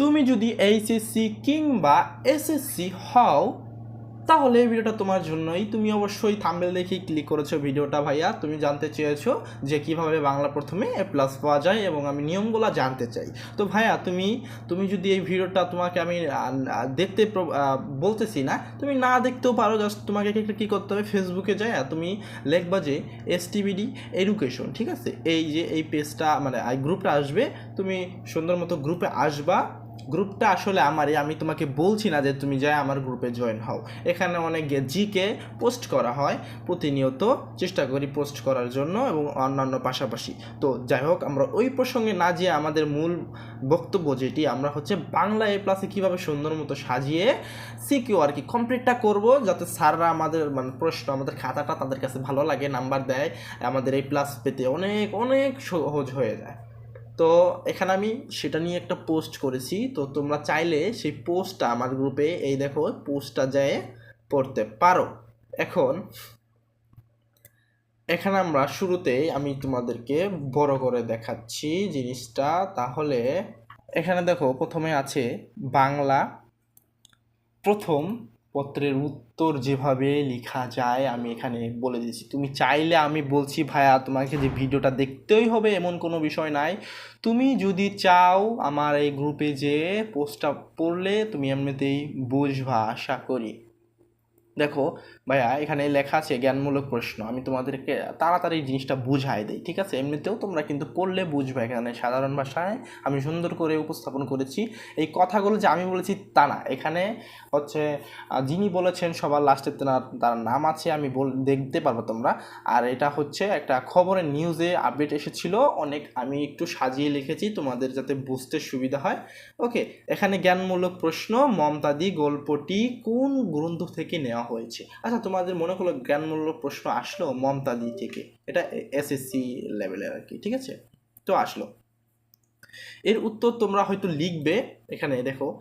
তুমি যদি এইচএসসি কিংবা এসএসসি হও, তাহলে এই ভিডিওটা তোমার জন্যই। তুমি অবশ্যই থাম্বেল দেখেই ক্লিক করেছ ভিডিওটা ভাইয়া। তুমি জানতে চেয়েছো যে কীভাবে বাংলা প্রথমে এ প্লাস পাওয়া যায় এবং আমি নিয়মগুলো জানতে চাই। তো ভাইয়া, তুমি তুমি যদি এই ভিডিওটা তোমাকে আমি দেখতে বলতেছি না, তুমি না দেখতেও পারো জাস্ট তোমাকে একটা কী করতে হবে ফেসবুকে যায় তুমি লেখবা যে এস টিভিডি এডুকেশন ঠিক আছে? এই যে, এই পেজটা মানে গ্রুপটা আসবে, তুমি সুন্দর মতো গ্রুপে আসবা গ্রুপটা আসলে আমারই, আমি তোমাকে বলছি না যে তুমি যাই আমার গ্রুপে জয়েন হও। এখানে অনেক জিকে পোস্ট করা হয়, প্রতিনিয়ত চেষ্টা করি পোস্ট করার জন্য এবং অন্যান্য পাশাপাশি। তো যাই হোক, আমরা ওই প্রসঙ্গে না যেয়ে আমাদের মূল বক্তব্য যেটি, আমরা হচ্ছে বাংলা এ প্লাসে কীভাবে সুন্দর মতো সাজিয়ে সিকিউ আর কি কমপ্লিটটা করব, যাতে স্যাররা আমাদের মানে প্রশ্ন, আমাদের খাতাটা তাদের কাছে ভালো লাগে নাম্বার দেয়, আমাদের এই প্লাস পেতে অনেক অনেক সহজ হয়ে যায়। তো এখানে আমি সেটা নিয়ে একটা পোস্ট করেছি। তো তোমরা চাইলে সেই পোস্টটা আমার গ্রুপে এই দেখো পোস্টটা যায় পড়তে পারো। এখন, এখানে আমরা শুরুতেই আমি তোমাদেরকে বড় করে দেখাচ্ছি জিনিসটা। তাহলে, এখানে দেখো, প্রথমে আছে বাংলা প্রথম পত্রের উত্তর যেভাবে লেখা যায়, আমি এখানে বলে দিয়েছি। তুমি চাইলে আমি বলছি, ভাইয়া, তোমাকে যে ভিডিওটা দেখতেই হবে এমন কোনো বিষয় নাই। তুমি যদি চাও আমার এই গ্রুপে যে পোস্টটা পড়লে, তুমি এমনিতেই বুঝবা, আশা করি। দেখো, ভাইয়া, এখানে লেখা আছে জ্ঞানমূলক প্রশ্ন। আমি তোমাদেরকে তাড়াতাড়ি এই জিনিসটা বুঝাই দিই, ঠিক আছে? এমনিতেও তোমরা কিন্তু পড়লে বুঝবে এখানে সাধারণ ভাষায়। আমি সুন্দর করে উপস্থাপন করেছি। এই কথাগুলো যে আমি বলেছি তা না। এখানে হচ্ছে যিনি বলেছেন সবার লাস্টে তার তার নাম আছে, আমি বল, দেখতে পারব তোমরা। আর এটা হচ্ছে একটা খবরের নিউজে আপডেট এসেছিল। অনেক আমি একটু সাজিয়ে লিখেছি, তোমাদের যাতে বুঝতে সুবিধা হয়। ওকে এখানে জ্ঞানমূলক প্রশ্ন, মমতাদি গল্পটি কোন গ্রন্থ থেকে নেওয়া হয়েছে। আচ্ছা তোমাদের মনে হলো জ্ঞানমূলক প্রশ্ন আসলো মমতাদি থেকে? এটা এসএসসি লেভেলের আর কি, ঠিক আছে? তো আসলো। এর উত্তর তোমরা হয়তো লিখবে এখানে, দেখো,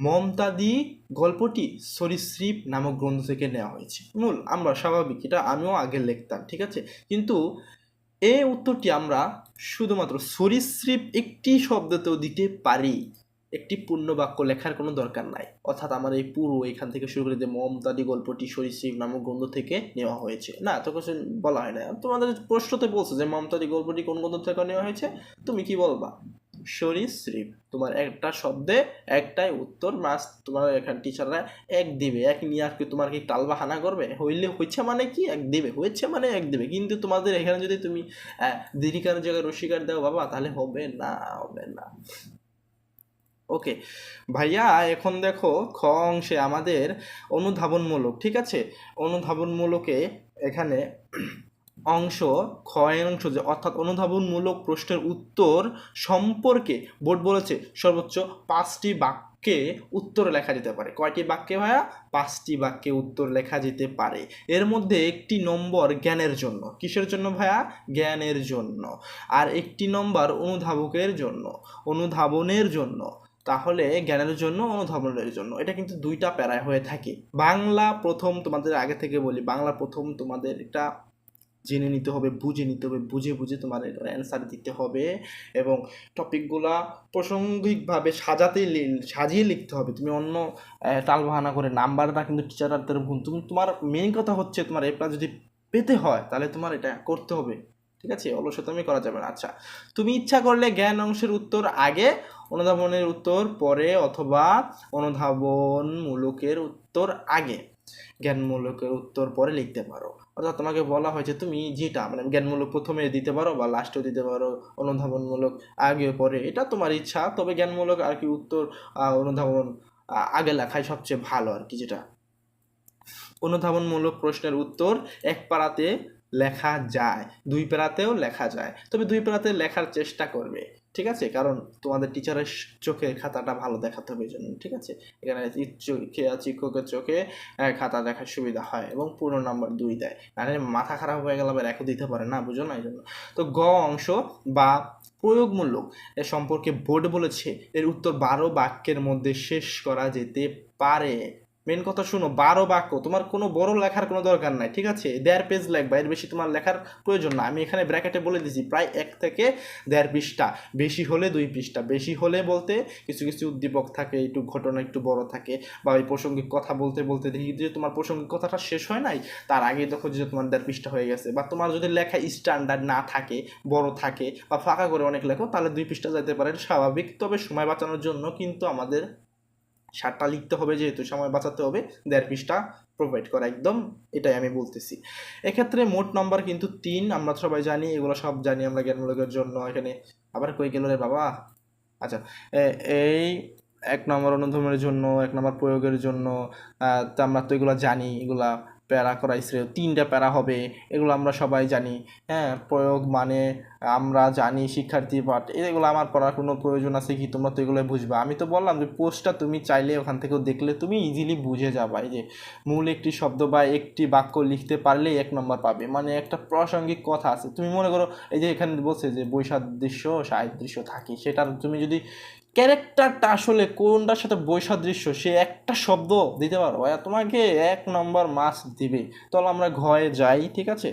মমতাদি গল্পটি সরীসৃপ নামক গ্রন্থ থেকে নেওয়া হয়েছে। মূল, আমরা স্বাভাবিক, এটা আমিও আগে লিখতাম, ঠিক আছে? কিন্তু এ উত্তরটি আমরা শুধুমাত্র সরীসৃপ একটি শব্দতেও দিতে পারি। একটি পূর্ণ বাক্য লেখার কোনো দরকার নাই। অর্থাৎ আমার এই পুরো এখান থেকে শুরু করে যে মমতাদি গল্পটি সরীসৃপ নামক গ্রন্থ থেকে নেওয়া হয়েছে। না, এত কিছু বলা হয় না। তোমাদের প্রশ্নতে বলছে যে মমতাদি গল্পটি কোন গ্রন্থ থেকে নেওয়া হয়েছে? তুমি কি বলবা? সরীসৃপ। তোমার একটা শব্দে একটাই উত্তর, মাস তোমার এখানে টিচাররা এক দিবে। এক নিয়ে আর কি তোমার কি টাল বাহানা করবে? হইলে হয়েছে মানে কি? এক দিবে। হয়েছে মানে এক দিবে। কিন্তু তোমাদের এখানে যদি তুমি দীর্ঘিকার জায়গায় রসিকার দাও, বাবা, তাহলে হবে না হবে না। ওকে ভাইয়া, এখন দেখো, খ অংশে আমাদের অনুধাবনমূলক, ঠিক আছে? অনুধাবনমূলকে এখানে অংশ ক্ষয়ের অংশ যে, অর্থাৎ অনুধাবনমূলক প্রশ্নের উত্তর সম্পর্কে বোর্ড বলেছে, সর্বোচ্চ পাঁচটি বাক্যে উত্তর লেখা যেতে পারে। কয়টি বাক্যে ভাইয়া? পাঁচটি বাক্যে উত্তর লেখা যেতে পারে। এর মধ্যে একটি নম্বর জ্ঞানের জন্য। কিসের জন্য ভাইয়া? জ্ঞানের জন্য। আর একটি নম্বর অনুধাবকের জন্য। অনুধাবনের জন্য। তাহলে জ্ঞানের জন্য অনুধাবনের জন্য। এটা কিন্তু দুইটা প্যারায় হয়ে থাকে। বাংলা প্রথম তোমাদের আগে থেকে বলি বাংলা প্রথম তোমাদের এটা জেনে নিতে হবে বুঝে নিতে হবে বুঝে বুঝে তোমার অ্যান্সার দিতে হবে এবং টপিকগুলা প্রাসঙ্গিকভাবে সাজাতে সাজিয়ে লিখতে হবে। তুমি অন্য আহ, টালবাহানা করে নাম্বারটা কিন্তু টিচারদের ভুল তুমি তোমার মেইন কথা হচ্ছে তোমার এ প্লাস যদি পেতে হয় তাহলে তোমার এটা করতে হবে। ঠিক আছে? অলসতামি করা যাবে না। আচ্ছা তুমি ইচ্ছা করলে জ্ঞান অংশের উত্তর আগে, অনুধাবনের উত্তর পরে অথবা অনুধাবনমূলকের উত্তর আগে। জ্ঞানমূলকের উত্তর পরে লিখতে পারো। অর্থাৎ তোমাকে বলা হয়েছে তুমি যেটা মানে জ্ঞানমূলক প্রথমে দিতে পারো বা লাস্টেও দিতে পারো, অনুধাবনমূলক আগে, পরে, এটা তোমার ইচ্ছা। তবে জ্ঞানমূলক আর কি উত্তর অনুধাবন আগে লেখাই সবচেয়ে ভালো আর কি যেটা। অনুধাবনমূলক প্রশ্নের উত্তর এক পারাতে লেখা যায়, দুই পেরাতেও লেখা যায়। তবে দুই পেরাতে লেখার চেষ্টা করবে, ঠিক আছে? কারণ তোমাদের টিচারের চোখে খাতাটা ভালো দেখাতে হবে জন্য, ঠিক আছে? এখানে শিক্ষকের চোখে খাতা দেখার সুবিধা হয় এবং পূর্ণ নাম্বার দুই দেয়। মানে মাথা খারাপ হয়ে গেলে আবার একও দিতে পারে না, বুঝো না এই জন্য? তো গ অংশ বা প্রয়োগমূলক এ সম্পর্কে বোর্ড বলেছে, এর উত্তর বারো বাক্যের মধ্যে শেষ করা যেতে পারে। মেন কথা শুনো, বারো বাক্য, তোমার কোনো বড় লেখার কোনো দরকার নাই, ঠিক আছে? দেড় পেজ লেখবা এর বেশি তোমার লেখার প্রয়োজন না। আমি এখানে ব্র্যাকেটে বলে দিছি প্রায় এক থেকে দেড় পৃষ্ঠা, বেশি হলে দুই পৃষ্ঠা, বেশি হলে বলতে কিছু কিছু উদ্দীপক থাকে, একটু ঘটনা একটু বড় থাকে, বা ওই প্রসঙ্গিক কথা বলতে বলতে দেখি যে তোমার প্রসঙ্গিক কথাটা শেষ হয় নাই, তার আগে দেখো যে তোমার দেড় পৃষ্ঠা হয়ে গেছে, বা তোমার যদি লেখা স্ট্যান্ডার্ড না থাকে, বড় থাকে, বা ফাঁকা করে অনেক লেখো, তাহলে দুই পৃষ্ঠা যেতে পারে স্বাভাবিক। তবে সময় বাঁচানোর জন্য কিন্তু আমাদের সারটা লিখতে হবে যেহেতু, সময় বাঁচাতে হবে, দেড় পৃষ্ঠা প্রোভাইড করা, একদম এটাই আমি বলতেছি। এক্ষেত্রে মোট নম্বর কিন্তু তিন, আমরা সবাই জানি, এগুলো সব জানি আমরা জ্ঞানমূলকের জন্য, এখানে আবার কই গেল রে বাবা? আচ্ছা এই এক নম্বর অনুধমের জন্য, এক নম্বর প্রয়োগের জন্য আমরা তো এগুলো জানি, এগুলা প্যারা করাইছে তিনটা প্যারা হবে, এগুলো আমরা সবাই জানি। হ্যাঁ প্রয়োগ মানে আমরা জানি শিক্ষার্থী পাঠ এগুলো আমার পড়ার কোনো প্রয়োজন আছে কি? তোমরা তো এগুলো বুঝবা। আমি তো বললাম যে পোস্টটা তুমি চাইলে ওখান থেকেও দেখলে তুমি ইজিলি বুঝে যাবা। এই যে মূল একটি শব্দ বা একটি বাক্য লিখতে পারলেই এক নম্বর পাবে। মানে একটা প্রাসঙ্গিক কথা আছে। তুমি মনে করো, এই যে এখানে বলছে যে বৈসাদৃশ্য সাহিদৃশ্য থাকে। সেটার তুমি যদি ক্যারেক্টারটা আসলে কোনটার সাথে বৈসাদৃশ্য, সে একটা শব্দ দিতে পারো। এ তোমাকে এক নম্বর মাস দিবে। তাহলে আমরা ঘয়ে যাই, ঠিক আছে?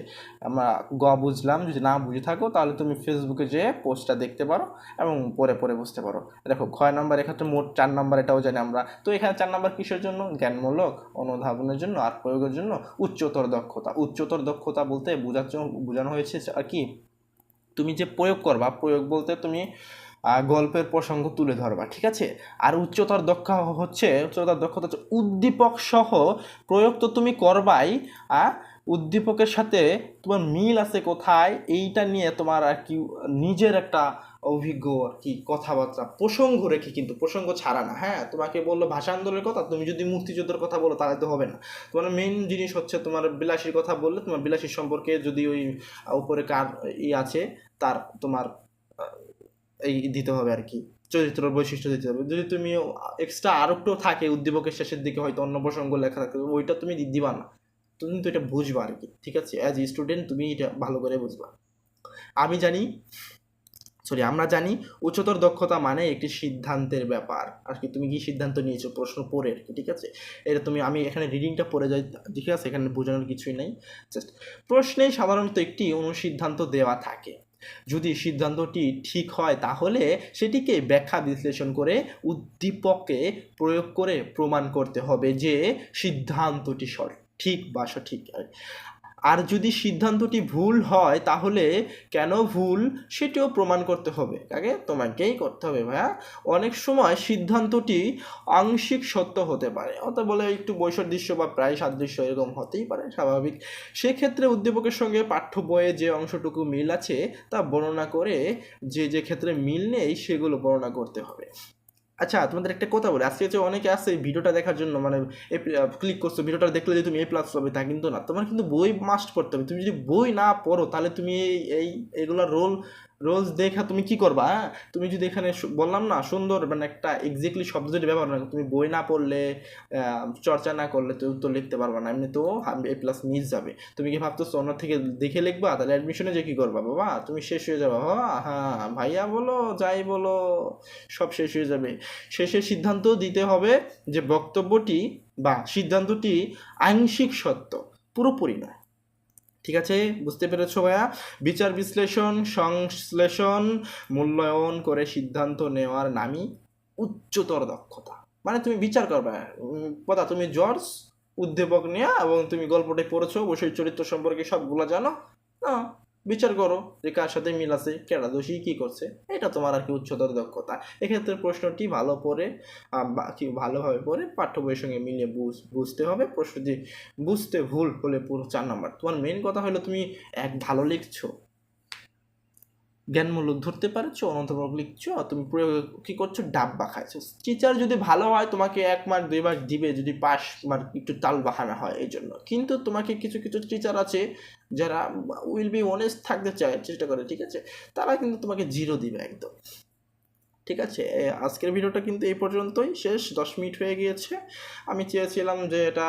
আমরা গ বুঝলাম, যদি না বুঝে থাকো তাহলে তুমি ফেসবুকে যেয়ে পোস্টটা দেখতে পারো এবং পরে পরে বুঝতে পারো। দেখো ঘয় নম্বর এক্ষেত্রে মোট চার নম্বর, এটাও জানি আমরা। তো এখানে চার নম্বর কিসের জন্য? জ্ঞানমূলক, অনুধাবনের জন্য আর প্রয়োগের জন্য, উচ্চতর দক্ষতা। উচ্চতর দক্ষতা বলতে বোঝাচ্ছ বোঝানো হয়েছে আর কি? তুমি যে প্রয়োগ করবা, প্রয়োগ বলতে তুমি গল্পের প্রসঙ্গ তুলে ধরবা, ঠিক আছে? আর উচ্চতর দক্ষ হচ্ছে, উচ্চতর দক্ষতা হচ্ছে উদ্দীপক সহ প্রয়োগ তো তুমি করবাই উদ্দীপকের সাথে তোমার মিল আছে কোথায়? এইটা নিয়ে তোমার আর কি নিজের একটা অভিজ্ঞ আর কি কথাবার্তা, প্রসঙ্গ রেখে কিন্তু, প্রসঙ্গ ছাড়া না হ্যাঁ? তোমাকে বলল ভাষা আন্দোলনের কথা, তুমি যদি মুক্তিযুদ্ধের কথা বলো তাহলে তো হবে না। তোমার মেন জিনিস হচ্ছে তোমার বিলাসীর কথা বললে, তোমার বিলাসীর সম্পর্কে যদি ওই উপরে কার ই আছে, তার তোমার এই দিতে হবে আর কি চরিত্র বৈশিষ্ট্য দিতে হবে। যদি তুমি এক্সট্রা আর একটু থাকে উদ্দীপকের শেষের দিকে, হয়তো অন্য প্রসঙ্গ লেখা থাকে ওইটা তুমি দিবা না। তুমি তো এটা বুঝবা আর কি, ঠিক আছে? অ্যাজ স্টুডেন্ট তুমি এটা ভালো করে বুঝবা। আমি জানি সরি আমরা জানি উচ্চতর দক্ষতা মানে একটি সিদ্ধান্তের ব্যাপার। আর কি, তুমি কি সিদ্ধান্ত নিয়েছো? প্রশ্ন পড়ে আর কি, ঠিক আছে? এটা তুমি, আমি এখানে রিডিংটা পড়ে যাই, ঠিক আছে? এখানে বোঝানোর কিছুই নেই। জাস্ট প্রশ্নে সাধারণত একটি অনুসিদ্ধান্ত দেওয়া থাকে। যদি সিদ্ধান্তটি ঠিক হয়, তাহলে সেটিকে ব্যাখ্যা বিশ্লেষণ করে উদ্দীপককে প্রয়োগ করে প্রমাণ করতে হবে যে সিদ্ধান্তটি সঠিক বা সঠিক আর যদি সিদ্ধান্তটি ভুল হয়, তাহলে কেন ভুল সেটিও প্রমাণ করতে হবে। আগে তোমাকেই করতে হবে ভাইয়া। অনেক সময় সিদ্ধান্তটি আংশিক সত্য হতে পারে। অত বলে একটু বৈসাদৃশ্য বা প্রায় সাদৃশ্য এরকম হতেই পারে, স্বাভাবিক। সেক্ষেত্রে উদ্দীপকের সঙ্গে পাঠ্য বইয়ে যে অংশটুকু মিল আছে, তা বর্ণনা করে যে যে ক্ষেত্রে মিল নেই, সেগুলো বর্ণনা করতে হবে। আচ্ছা তোমাদের একটা কথা বলি। আজকে যে অনেকে এই ভিডিওটা দেখার জন্য মানে ক্লিক করছ, ভিডিওটা দেখলে যে তুমি এ প্লাস পাবে, তা কিন্তু না। তোমার কিন্তু বই মাস্ট পড়তে হবে। তুমি যদি বই না পড়ো, তাহলে তুমি এই এইগুলোর রোল রোলস দেখা, তুমি কি করবা হ্যাঁ? তুমি যদি এখানে বললাম না, সুন্দর মানে একটা এক্স্যাক্টলি শব্দ যদি ব্যবহার না তুমি বই না পড়লে চর্চা না করলে তো উত্তর লিখতে পারবা না এমনি তো এ প্লাস মিস যাবে। তুমি কি ভাবতেছো অন্য থেকে দেখে লিখবা? তাহলে অ্যাডমিশনে যে কি করবা, বাবা? তুমি শেষ হয়ে যাবে হ্যাঁ ভাইয়া বলো, যাই বলো, সব শেষ হয়ে যাবে। শেষে সিদ্ধান্ত দিতে হবে যে বক্তব্যটি বা সিদ্ধান্তটি আংশিক সত্য, পুরোপুরি নয়। ঠিক আছে? বুঝতে পেরেছ ভাইয়া? বিচার বিশ্লেষণ, সংশ্লেষণ, মূল্যায়ন করে সিদ্ধান্ত নেওয়ার নামই উচ্চতর দক্ষতা। মানে তুমি বিচার করবে। কথা তুমি জর্জ, উদ্দীপক নিয়ে এবং তুমি গল্পটি পড়েছো অবশ্যই চরিত্র সম্পর্কে সবগুলো জানো। বিচার করো যে কার সাথে মিল আছে কেডা দোষী কী করছে, এটা তোমার আর কি উচ্চতর দক্ষতা। এক্ষেত্রে প্রশ্নটি ভালো বা- কি ভালোভাবে পড়ে, পাঠ্য বইয়ের সঙ্গে মিলিয়ে বুঝ- বুঝতে হবে। প্রশ্নটি বুঝতে ভুল হলে পুরো চার নাম্বার। তোমার মেন কথা হলো তুমি এক ভালো লিখছো। জ্ঞানমূলক ধরতে পারছ অনন্তমূলক লিখছো তুমি প্রয়োগ কি করছ? ডাব্বা খাইছো টিচার যদি ভালো হয়, তোমাকে এক মার্ক দুই মার্ক দিবে যদি পাস মার্ক একটু তাল বাহানা হয় এই জন্য। কিন্তু তোমাকে কিছু কিছু টিচার আছে যারা উইল বি অনেস্ট থাকতে চায়, চেষ্টা করে, ঠিক আছে? তারা কিন্তু তোমাকে জিরো দিবে একদম। ঠিক আছে? আজকের ভিডিওটা কিন্তু এই পর্যন্তই। শেষ, দশ মিনিট হয়ে গিয়েছে। আমি চেয়েছিলাম যে এটা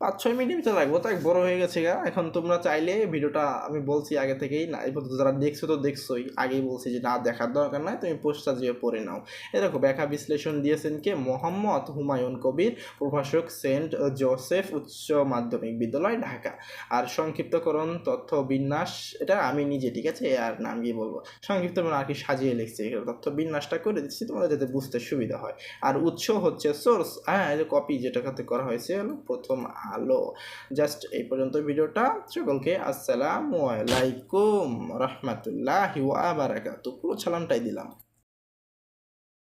পাঁচ ছয় মিনিট তো লাগবো, তাই বড় হয়ে গেছে গা। এখন তোমরা চাইলে ভিডিওটা আমি বলছি আগে থেকেই না, এই পর্যন্ত যারা দেখছ তো দেখছোই। আগেই বলছি যে না, দেখার দরকার নাই, তুমি পোস্টটা যেয়ে পড়ে নাও। এ দেখো, ব্যাখ্যা বিশ্লেষণ দিয়েছেন কে? মোহাম্মদ হুমায়ুন কবির, প্রভাষক সেন্ট জোসেফ উচ্চ মাধ্যমিক বিদ্যালয়, ঢাকা। আর সংক্ষিপ্তকরণ, তথ্য বিন্যাস, এটা আমি নিজে, ঠিক আছে? আর নাম গিয়ে বলব। সংক্ষিপ্ত আর কি সাজিয়ে লিখছি। তথ্য বিন্যাসটা করে দিচ্ছি, তোমাদের যাতে বুঝতে সুবিধা হয়। আর উৎস হচ্ছে সোর্স হ্যাঁ কপি যেটাতে করা হয়েছে, হলো প্রথম আলো জাস্ট এই পর্যন্ত ভিডিওটা। সকলকে আসসালামু আলাইকুম। রহমতুল্লাহ আবার পুরো সালামটাই দিলাম।